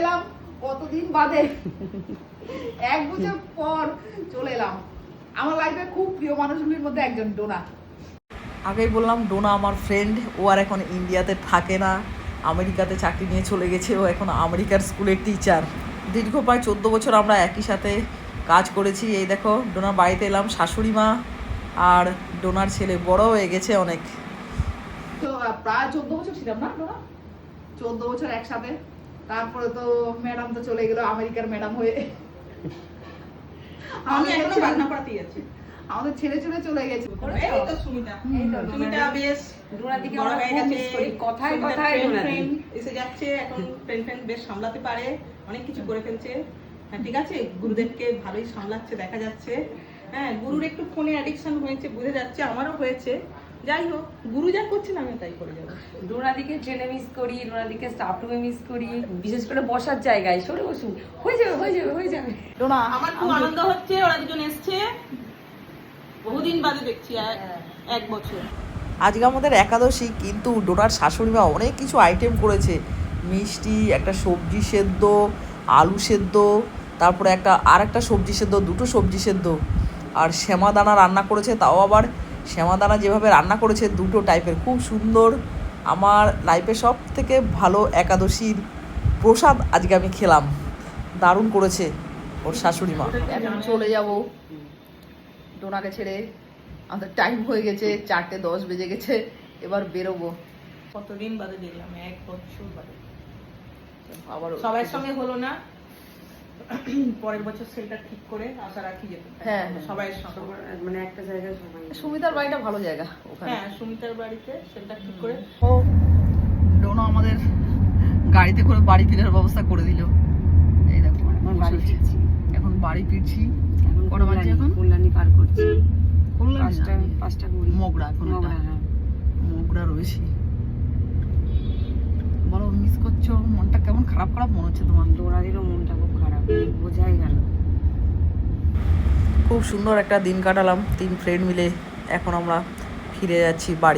এলাম কতদিন বাদে। এক বছর পর চলে এলাম। আমার লাইফে খুব প্রিয় মানুষগুলির মধ্যে একজন ডোনা। আগেই বললাম ডোনা আমার ফ্রেন্ড ও আর এখন ইন্ডিয়াতে থাকে না আমেরিকাতে চাকরি নিয়ে চলে গেছে। ও এখন আমেরিকার স্কুলের টিচার দীর্ঘ প্রায় চোদ্দ বছর আমরা একই সাথে কাজ করেছি। এই দেখো ডোনার বাড়িতে এলাম শাশুড়ি মা আর ডোনার ছেলে। বড় হয়ে গেছে অনেক। তো প্রায় চোদ্দ বছর ছিলাম না ডোনা? চোদ্দ বছর একসাথে। তারপরে তো ম্যাডাম তো চলে গেল আমেরিকার ম্যাডাম হয়ে। আমি এখনও পাড়াতেই আছি। আমাদের ছেড়ে চলে চলে গেছে। এই তো সুমিতা। সুমিতা। বেশ ডোনাদিকে বড় হয়ে গেছে। কথায় কথায় এসে যাচ্ছে এখন ফ্রেন্ড ফ্রেন্ড বেশ সামলাতে পারে। অনেক কিছু করে ফেলছে। হ্যাঁ ঠিক আছে? গুরুদেবকে ভালোই সামলাচ্ছে দেখা যাচ্ছে। হ্যাঁ গুরুর একটু ফোনে অ্যাডিকশন হয়েছে বুঝে যাচ্ছে আমারও হয়েছে। যাই হোক গুরু যা করছেন আমি তাই করে যাব। ডোনাদিকে ট্রেনে মিস করি ডোনাদিকে স্টাফ রুমে মিস করি বিশেষ করে বসার জায়গায়। সরে বসুন। হয়ে যাবে হয়ে যাবে হয়ে যাবে। ডোনা আমার খুব আনন্দ হচ্ছে ওরা দুজন এসছে। বহুদিন বাদে দেখছি এক- এক বছর। আজকে আমাদের একাদশী কিন্তু ডোনার শাশুড়ি মা অনেক কিছু আইটেম করেছে। মিষ্টি একটা সবজি সেদ্ধ আলু সেদ্ধ তারপরে একটা আর একটা সবজি সেদ্ধ দুটো সবজি সেদ্ধ। আর শ্যামা দানা রান্না করেছে তাও আবার শ্যামা দানা যেভাবে রান্না করেছে দুটো টাইপের খুব সুন্দর। আমার লাইফে সব থেকে ভালো একাদশীর প্রসাদ আজকে আমি খেলাম। দারুণ করেছে ওর শাশুড়ি মা। এখন চলে যাব ডোনাকে ছেড়ে। আমাদের টাইম হয়ে গেছে চারটে দশ বেজে গেছে এবার বেরোবো। কতদিন বাদে দেখলাম এক বছর বাদে। আবার সবার সঙ্গে হলো না? পরের বছর সেটা ঠিক করে আশা রাখি যেতে হ্যাঁ। সবাই মানে একটা জায়গায় সবাই সুমিতার বাড়িটা ভালো জায়গা ওখানে। হ্যাঁ সুমিতার বাড়িতে সেটা ঠিক করে। ও ডোনা আমাদের গাড়িতে করে বাড়ি ফেরার ব্যবস্থা করে দিল। এই দেখো এখন বাড়ি ফিরছি। এখন বাড়ি ফিরছি। কটা বাজে কল্যাণী- এখন? কল্যাণী পার করছি। পাঁচটা পাঁচটা কুড়ি। মগরা এখন। মগরা হ্যাঁ। রয়েছি। বলো মিস করছ? মনটা কেমন খারাপ খারাপ মনে হচ্ছে তোমার? ডোনাদিরও মনটা খুব খারাপ বোঝাই গেল খুব সুন্দর একটা দিন কাটালাম। তিন ফ্রেন্ড মিলে এখন আমরা ফিরে যাচ্ছি বাড়ি।